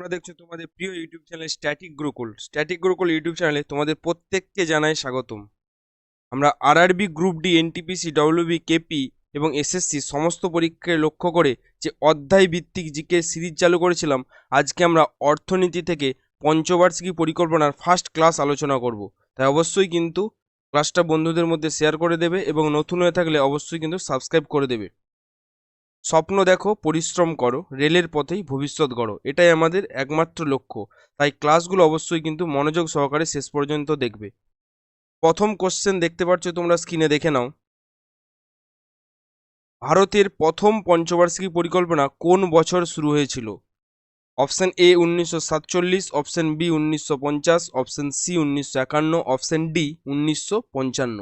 তোমরা দেখছ তোমাদের প্রিয় YouTube channel static Gurukul. Static Gurukul YouTube চ্যানেলে তোমাদের প্রত্যেককে জানাই স্বাগতম। আমরা RRB group D NTPC WB KP এবং এসএসসি সমস্ত পরীক্ষায় লক্ষ্য করে যে অধ্যায় ভিত্তিক জিকে সিরিজ চালু করেছিলাম, আজকে আমরা অর্থনীতি থেকে পঞ্চবার্ষিকী পরিকল্পনার ফার্স্ট ক্লাস আলোচনা করব। তাই অবশ্যই কিন্তু ক্লাসটা বন্ধুদের মধ্যে শেয়ার করে দেবে এবং নতুন হয়ে থাকলে অবশ্যই কিন্তু সাবস্ক্রাইব করে দেবে। স্বপ্ন দেখো, পরিশ্রম করো, রেলের পথেই ভবিষ্যৎ গড়ো, এটাই আমাদের একমাত্র লক্ষ্য। তাই ক্লাসগুলো অবশ্যই কিন্তু মনোযোগ সহকারে শেষ পর্যন্ত দেখবে। প্রথম কোশ্চেন দেখতে পাচ্ছ তোমরা স্ক্রিনে দেখে নাও। ভারতের প্রথম পঞ্চবার্ষিকী পরিকল্পনা কোন বছর শুরু হয়েছিল? অপশন এ উনিশশো সাতচল্লিশ অপশন বি উনিশশো পঞ্চাশ অপশন সি উনিশশো একান্ন অপশন ডি উনিশশো পঞ্চান্ন।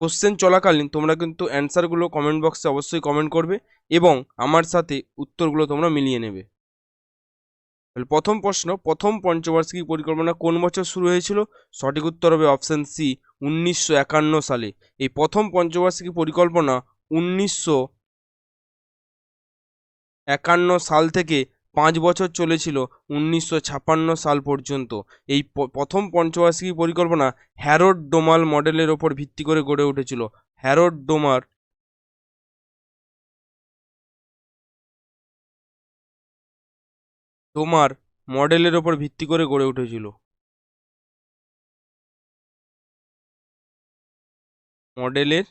কোশ্চেন চলাকালীন তোমরা কিন্তু অ্যান্সারগুলো কমেন্ট বক্সে অবশ্যই কমেন্ট করবে এবং আমার সাথে উত্তরগুলো তোমরা মিলিয়ে নেবে। প্রথম প্রশ্ন, প্রথম পঞ্চবার্ষিকী পরিকল্পনা কোন বছর শুরু হয়েছিল? সঠিক উত্তর হবে অপশন সি উনিশশো একান্ন সালে। এই প্রথম পঞ্চবার্ষিকী পরিকল্পনা উনিশশো একান্ন সাল থেকে পাঁচ বছর চলেছিল উনিশশো ছাপান্ন সাল পর্যন্ত। এই প্রথম পঞ্চবার্ষিকী পরিকল্পনা হ্যারোড ডোমাল মডেলের ওপর ভিত্তি করে গড়ে উঠেছিল। হ্যারোড ডোমার ডোমার মডেলের ওপর ভিত্তি করে গড়ে উঠেছিল। মডেলের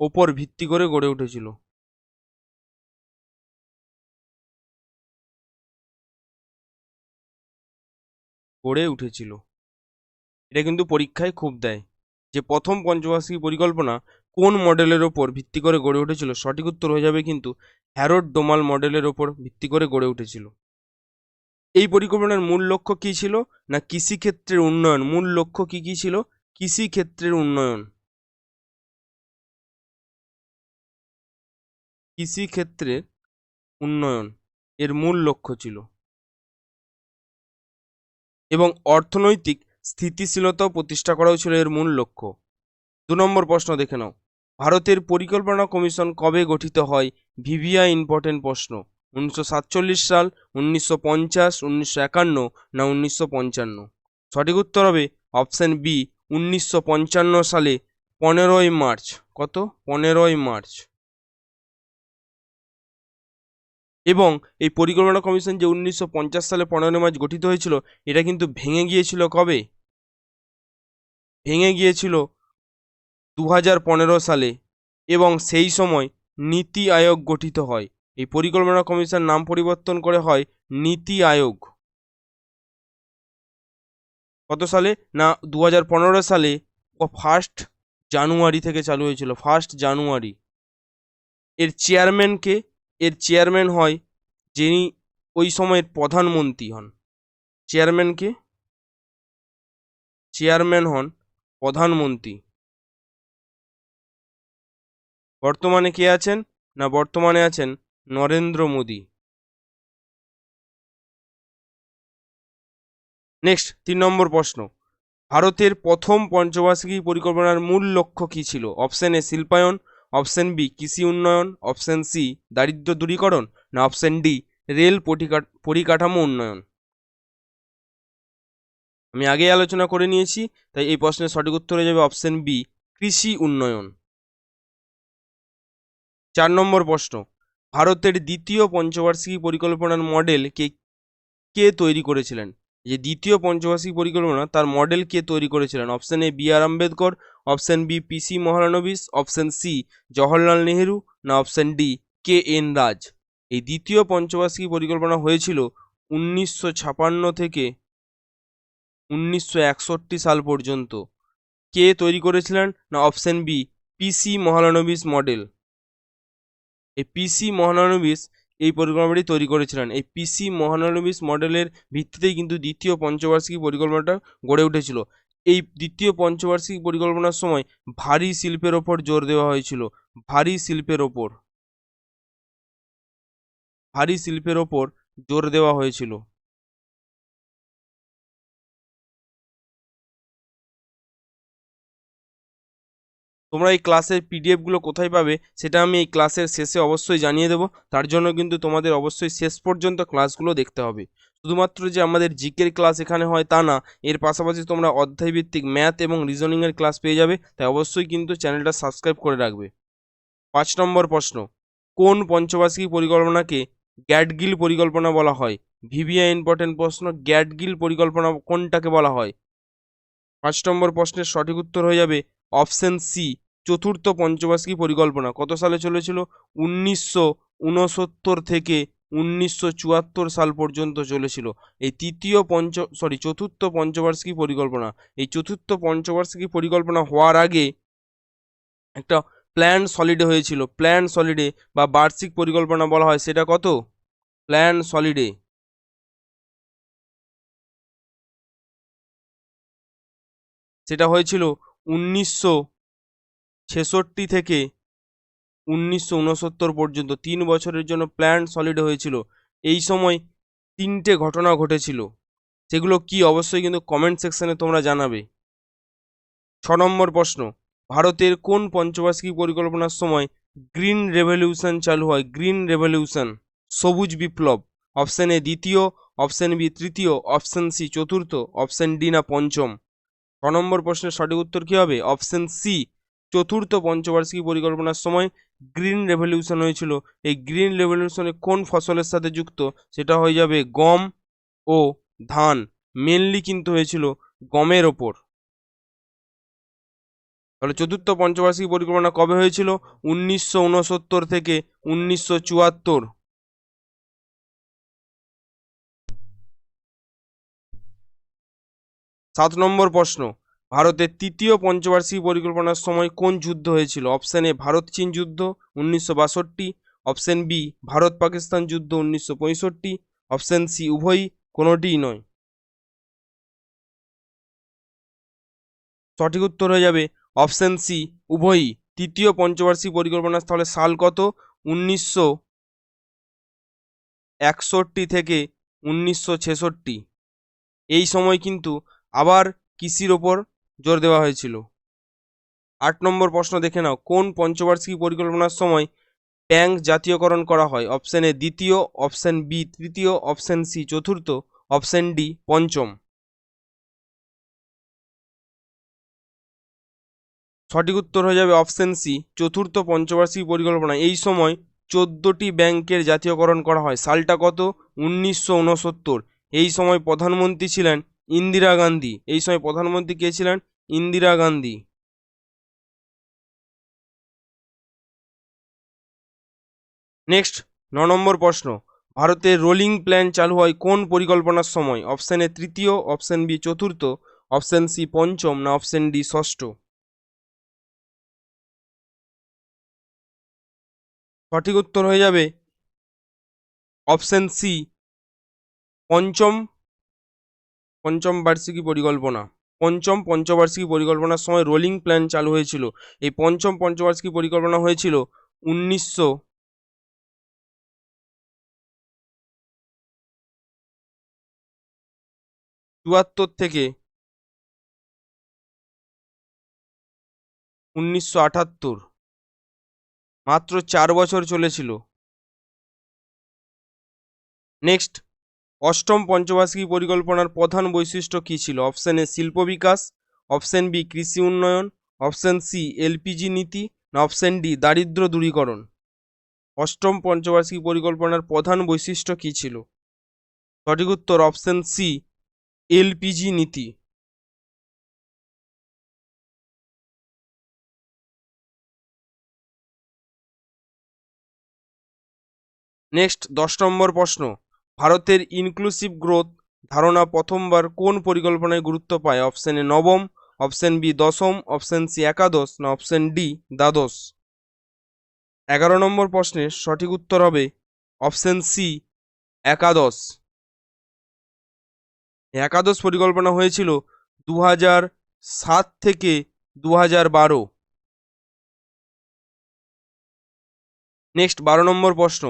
ওপর ভিত্তি করে গড়ে উঠেছিল। গড়ে উঠেছিল। এটা কিন্তু পরীক্ষায় খুব দেয়। যে প্রথম পঞ্চবার্ষিকী পরিকল্পনা কোন মডেলের ওপর ভিত্তি করে গড়ে উঠেছিল, সঠিক উত্তর হয়ে যাবে কিন্তু হ্যারোড ডোমাল মডেলের ওপর ভিত্তি করে গড়ে উঠেছিল। এই পরিকল্পনার মূল লক্ষ্য কী ছিল না কৃষিক্ষেত্রের উন্নয়ন? মূল লক্ষ্য কি কি ছিল? কৃষিক্ষেত্রের উন্নয়ন। কৃষিক্ষেত্রের উন্নয়ন এর মূল লক্ষ্য ছিল। এবং অর্থনৈতিক স্থিতিশীলতাও প্রতিষ্ঠা করাও ছিল এর মূল লক্ষ্য। দু নম্বর প্রশ্ন দেখে নাও। ভারতের পরিকল্পনা কমিশন কবে গঠিত হয়? ভিভিআই ইম্পর্টেন্ট প্রশ্ন। উনিশশো সাতচল্লিশ সাল, উনিশশো পঞ্চাশ, উনিশশো একান্ন না উনিশশো পঞ্চান্ন? সঠিক উত্তর হবে অপশন বি, উনিশশো পঞ্চান্ন সালে, পনেরোই মার্চ। কত? পনেরোই মার্চ। এবং এই পরিকল্পনা কমিশন যে উনিশশো পঞ্চাশ সালে পনেরোই মার্চ গঠিত হয়েছিল, এটা কিন্তু ভেঙে গিয়েছিল কবে? ভেঙে গিয়েছিল দু হাজার পনেরো সালে এবং সেই সময় নীতি আয়োগ গঠিত হয়। এই পরিকল্পনা কমিশন নাম পরিবর্তন করে হয় নীতি আয়োগ। কত সালে? না দু হাজার পনেরো সালে ফার্স্ট জানুয়ারি থেকে চালু হয়েছিল, ফার্স্ট জানুয়ারি। এর চেয়ারম্যানকে এর চেয়ারম্যান হয় যিনি ওই সময়ের প্রধানমন্ত্রী হন। চেয়ারম্যানকে চেয়ারম্যান হন প্রধানমন্ত্রী। বর্তমানে কে আছেন না বর্তমানে আছেন নরেন্দ্র মোদী। নেক্সট তিন নম্বর প্রশ্ন। ভারতের প্রথম পঞ্চবার্ষিকী পরিকল্পনার মূল লক্ষ্য কী ছিল? অপশন এ শিল্পায়ন অপশন বি, কৃষি উন্নয়ন, অপশন সি, দারিদ্র্য দূরীকরণ, না অপশন ডি, রেল পরিকাঠামো উন্নয়ন। আমি আগেই আলোচনা করে নিয়েছি, তাই এই প্রশ্নের সঠিক উত্তর হয়ে যাবে অপশন বি, কৃষি উন্নয়ন। চার নম্বর প্রশ্ন, ভারতের দ্বিতীয় পঞ্চবার্ষিকী পরিকল্পনার মডেল কে কে তৈরি করেছিলেন? যে দ্বিতীয় পঞ্চবার্ষিকী পরিকল্পনা, তার মডেল কে তৈরি করেছিলেন? Option A B R Ambedkar option B PC Mahalanobis option C Jawaharlal Nehru, না option D K N Raj. এই দ্বিতীয় পঞ্চবার্ষিকী পরিকল্পনা হয়েছিল উনিশশো ছাপান্ন থেকে উনিশশো একষট্টি সাল পর্যন্ত। কে তৈরি করেছিলেন? না option B PC Mahalanobis model এই পিসি মহালানবিস এই পরিকল্পনাটি তৈরি করেছিলেন। এই পিসি মহানলমিস মডেলের ভিত্তিতেই কিন্তু দ্বিতীয় পঞ্চবার্ষিকী পরিকল্পনাটা গড়ে উঠেছিল। এই দ্বিতীয় পঞ্চবার্ষিকী পরিকল্পনার সময় ভারী শিল্পের ওপর জোর দেওয়া হয়েছিল। ভারী শিল্পের ওপর। ভারী শিল্পের ওপর জোর দেওয়া হয়েছিল। তোমরা এই ক্লাসের পিডিএফগুলো কোথায় পাবে, সেটা আমি এই ক্লাসের শেষে অবশ্যই জানিয়ে দেবো। তার জন্য কিন্তু তোমাদের অবশ্যই শেষ পর্যন্ত ক্লাসগুলো দেখতে হবে। শুধুমাত্র যে আমাদের জিকের ক্লাস এখানে হয় তা না, এর পাশাপাশি তোমরা অধ্যায়ভিত্তিক ম্যাথ এবং রিজনিংয়ের ক্লাস পেয়ে যাবে, তাই অবশ্যই কিন্তু চ্যানেলটা সাবস্ক্রাইব করে রাখবে। পাঁচ নম্বর প্রশ্ন, কোন পঞ্চবার্ষিকী পরিকল্পনাকে গ্যাডগিল পরিকল্পনা বলা হয়? ভিভিআই ইম্পর্টেন্ট প্রশ্ন গ্যাডগিল পরিকল্পনা কোনটাকে বলা হয়? পাঁচ নম্বর প্রশ্নের সঠিক উত্তর হয়ে যাবে অপশন সি চতুর্থ পঞ্চবার্ষিকী পরিকল্পনা। কত সালে চলেছিল? উনিশশো উনসত্তর থেকে উনিশশো চুয়াত্তর সাল পর্যন্ত চলেছিল। এই তৃতীয় পঞ্চ সরি চতুর্থ পঞ্চবার্ষিকী পরিকল্পনা। এই চতুর্থ পঞ্চবার্ষিকী পরিকল্পনা হওয়ার আগে একটা প্ল্যান সলিডে হয়েছিল। প্ল্যান সলিডে বা বার্ষিক পরিকল্পনা বলা হয়, সেটা কত? প্ল্যান সলিডে সেটা হয়েছিল উনিশশো ছেষট্টি থেকে উনিশশো উনসত্তর পর্যন্ত তিন বছরের জন্য প্ল্যান সলিড হয়েছিল। এই সময় তিনটে ঘটনা ঘটেছিল। সেগুলো কি অবশ্যই কিন্তু কমেন্ট সেকশনে তোমরা জানাবে। ছ নম্বর প্রশ্ন, ভারতের কোন পঞ্চবার্ষিকী পরিকল্পনার সময় গ্রিন রেভলিউশন চালু হয়? গ্রিন রেভলিউশন, সবুজ বিপ্লব, অপশন এ দ্বিতীয়, অপশন বি তৃতীয়, অপশন সি চতুর্থ, অপশন ডি না পঞ্চম? ছ নম্বর প্রশ্নের সঠিক উত্তর কী হবে? অপশন সি চতুর্থ পঞ্চবার্ষিকী পরিকল্পনার সময় গ্রিন রেভলিউশন হয়েছিল। এই গ্রিন রেভলিউশনে কোন ফসলের সাথে যুক্ত? সেটা হয়ে যাবে গম ও ধান। মেনলি কিন্তু হয়েছিল গমের ওপর। তাহলে চতুর্থ পঞ্চবার্ষিকী পরিকল্পনা কবে হয়েছিল? উনিশশো উনসত্তর থেকে উনিশশো চুয়াত্তর। সাত নম্বর প্রশ্ন, ভারতের তৃতীয় পঞ্চবার্ষিক পরিকল্পনার সময় কোন যুদ্ধ হয়েছিল? অপশন এ, ভারত চীন যুদ্ধ উনিশশো বাষট্টি, অপশন বি, ভারত পাকিস্তান যুদ্ধ উনিশশো পঁয়ষট্টি, অপশন সি, উভয়ই কোনোটিই নয়। সঠিক উত্তর হয়ে যাবে অপশন সি, উভয়ই। তৃতীয় পঞ্চবার্ষিক পরিকল্পনার স্থলে সাল কত? উনিশশো একষট্টি থেকে উনিশশো ছেষট্টি। এই সময় কিন্তু আবার কৃষির ওপর জোর দেওয়া হয়েছিল? আট নম্বর প্রশ্ন দেখে নাও। কোন পঞ্চবার্ষিকী পরিকল্পনার সময় ট্যাঙ্ক জাতীয়করণ করা হয়? অপশন এ দ্বিতীয়, অপশন বি তৃতীয়, অপশন সি চতুর্থ, অপশন ডি পঞ্চম। সঠিক উত্তর হয়ে যাবে অপশন সি, চতুর্থ পঞ্চবার্ষিকী পরিকল্পনা। এই সময় চোদ্দটি ব্যাংকের জাতীয়করণ করা হয়। সালটা কত? উনিশশো উনসত্তর। এই সময় প্রধানমন্ত্রী ছিলেন ইন্দিরা গান্ধী। এই সময় প্রধানমন্ত্রী কে ছিলেন? ইন্দিরা গান্ধী। নেক্সট ন নম্বর প্রশ্ন। ভারতের রোলিং প্ল্যান চালু হয় কোন পরিকল্পনার সময়? অপশন এ তৃতীয় অপশন বি চতুর্থ অপশন সি পঞ্চম, না অপশন ডি ষষ্ঠ? সঠিক উত্তর হয়ে যাবে অপশন সি পঞ্চম পঞ্চম বার্ষিকী পরিকল্পনা। পঞ্চম পঞ্চবার্ষিকী পরিকল্পনার সময় রোলিং প্ল্যান চালু হয়েছিল। এই পঞ্চম পঞ্চবার্ষিকী পরিকল্পনা হয়েছিল উনিশশো চুয়াত্তর থেকে উনিশশো আটাত্তর। মাত্র চার বছর চলেছিল। নেক্সট অষ্টম পঞ্চবার্ষিকী পরিকল্পনার প্রধান বৈশিষ্ট্য কী ছিল? অপশন এ শিল্প বিকাশ, অপশন বি কৃষি উন্নয়ন, অপশন সি এলপিজি নীতি, না অপশন ডি দারিদ্র দূরীকরণ? অষ্টম পঞ্চবার্ষিকী পরিকল্পনার প্রধান বৈশিষ্ট্য কী ছিল? সঠিক উত্তর অপশন সি এলপিজি নীতি। নেক্সট দশ নম্বর প্রশ্ন। ভারতের ইনক্লুসিভ গ্রোথ ধারণা প্রথমবার কোন পরিকল্পনায় গুরুত্ব পায়? অপশন এ নবম অপশন বি দশম অপশন সি একাদশ, না অপশন ডি দ্বাদশ? এগারো নম্বর প্রশ্নের সঠিক উত্তর হবে অপশন সি একাদশ। একাদশ পরিকল্পনা হয়েছিল দু সাত থেকে দু বারো। নেক্সট বারো নম্বর প্রশ্ন।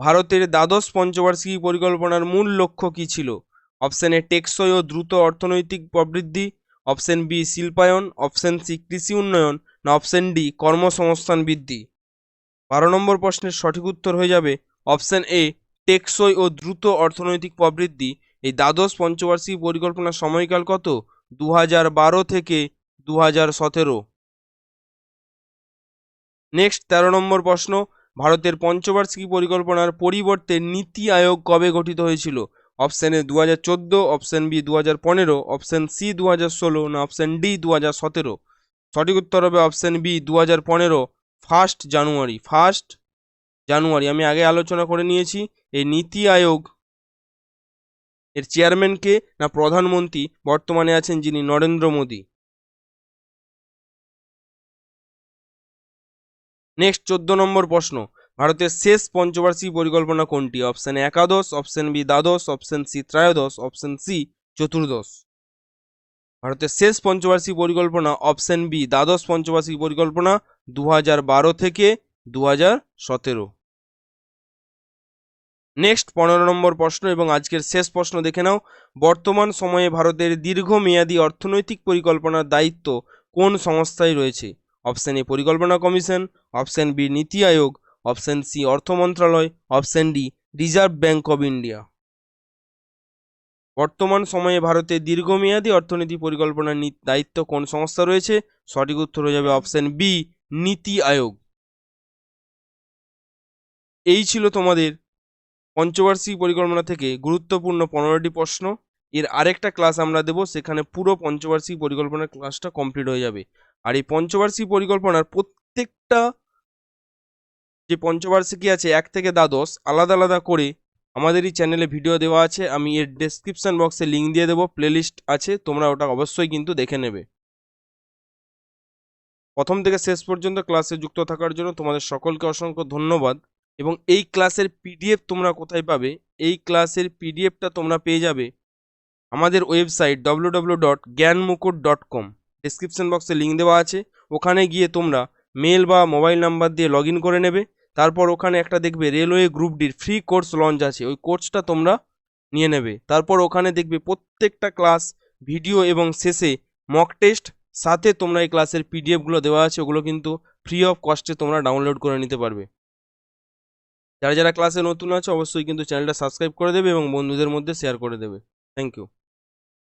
ভারতের দ্বাদশ পঞ্চবার্ষিকী পরিকল্পনার মূল লক্ষ্য কী ছিল? অপশন এ, টেকসই ও দ্রুত অর্থনৈতিক প্রবৃদ্ধি, অপশান বি, শিল্পায়ন, অপশন সি, কৃষি উন্নয়ন, না অপশন ডি, কর্মসংস্থান বৃদ্ধি? বারো নম্বর প্রশ্নের সঠিক উত্তর হয়ে যাবে অপশান এ, টেকসই ও দ্রুত অর্থনৈতিক প্রবৃদ্ধি। এই দ্বাদশ পঞ্চবার্ষিক পরিকল্পনার সময়কাল কত? দু বারো থেকে দু হাজার সতেরো। নেক্সট তেরো নম্বর প্রশ্ন ভারতের পঞ্চবার্ষিকী পরিকল্পনার পরিবর্তে নীতি আয়োগ কবে গঠিত হয়েছিল? অপশন এ দু হাজার চোদ্দ, অপশন বি দু হাজার পনেরো, অপশন সি দু হাজার ষোলো না অপশন ডি দু হাজার সতেরো? সঠিক উত্তর হবে অপশন বি দু হাজার পনেরো, ফার্স্ট জানুয়ারি। ফার্স্ট জানুয়ারি, আমি আগে আলোচনা করে নিয়েছি, এই নীতি আয়োগ এর চেয়ারম্যানকে না প্রধানমন্ত্রী? বর্তমানে আছেন যিনি নরেন্দ্র মোদী। নেক্সট চোদ্দ নম্বর প্রশ্ন। ভারতের শেষ পঞ্চবার্ষিক পরিকল্পনা কোনটি? অপশান একাদশ অপশন বি দ্বাদশ অপশন সি ত্রয়োদশ অপশন সি চতুর্দশ। ভারতের শেষ পঞ্চবার্ষিক পরিকল্পনা অপশন বি দ্বাদশ পঞ্চবার্ষিক পরিকল্পনা দু বারো থেকে দু হাজার সতেরো। নেক্সট পনেরো নম্বর প্রশ্ন এবং আজকের শেষ প্রশ্ন দেখে নাও। বর্তমান সময়ে ভারতের দীর্ঘমেয়াদী অর্থনৈতিক পরিকল্পনার দায়িত্ব কোন সংস্থায় রয়েছে? অপশন এ পরিকল্পনা কমিশন অপশন বি নীতি আয়োগ অপশন সি অর্থ মন্ত্রণালয় option D reserve bank of India বর্তমান সময়ে ভারতে দীর্ঘমেয়াদী অর্থনীতি পরিকল্পনার দায়িত্ব কোন সংস্থা রয়েছে? সঠিক উত্তর হয়ে যাবে অপশন বি নীতি আয়োগ এই ছিল তোমাদের পঞ্চবার্ষিক পরিকল্পনা থেকে গুরুত্বপূর্ণ পনেরোটি প্রশ্ন। এর আরেকটা ক্লাস আমরা দেবো, সেখানে পুরো পঞ্চবার্ষিক পরিকল্পনার ক্লাসটা কমপ্লিট হয়ে যাবে। আর এই পঞ্চবার্ষিক পরিকল্পনার প্রত্যেকটা যে পঞ্চবার্ষিকী আছে, এক থেকে দ্বাদশ, আলাদা আলাদা করে আমাদের এই চ্যানেলে ভিডিও দেওয়া আছে। আমি এর ডেসক্রিপশন বক্সে লিঙ্ক দিয়ে দেবো প্লেলিস্ট আছে, তোমরা ওটা অবশ্যই কিন্তু দেখে নেবে। প্রথম থেকে শেষ পর্যন্ত ক্লাসে যুক্ত থাকার জন্য তোমাদের সকলকে অসংখ্য ধন্যবাদ। এবং এই ক্লাসের পিডিএফ তোমরা কোথায় পাবে? এই ক্লাসের পিডিএফটা তোমরা পেয়ে যাবে আমাদের website W dot Gyanmukut dot com description বক্সে লিঙ্ক দেওয়া আছে। ওখানে গিয়ে তোমরা মেল বা মোবাইল নাম্বার দিয়ে লগ করে নেবে। তারপর ওখানে একটা দেখবে রেলওয়ে গ্রুপ ডির ফ্রি কোর্স লঞ্চ আছে। ওই কোর্সটা তোমরা নিয়ে নেবে। তারপর ওখানে দেখবে প্রত্যেকটা ক্লাস ভিডিও এবং শেষে মক টেস্ট সাথে তোমরা এই ক্লাসের পিডিএফগুলো দেওয়া আছে। ওগুলো কিন্তু ফ্রি অফ কস্টে তোমরা ডাউনলোড করে নিতে পারবে। যারা যারা ক্লাসে নতুন আছে, অবশ্যই কিন্তু চ্যানেলটা সাবস্ক্রাইব করে দেবে এবং বন্ধুদের মধ্যে শেয়ার করে দেবে। Thank you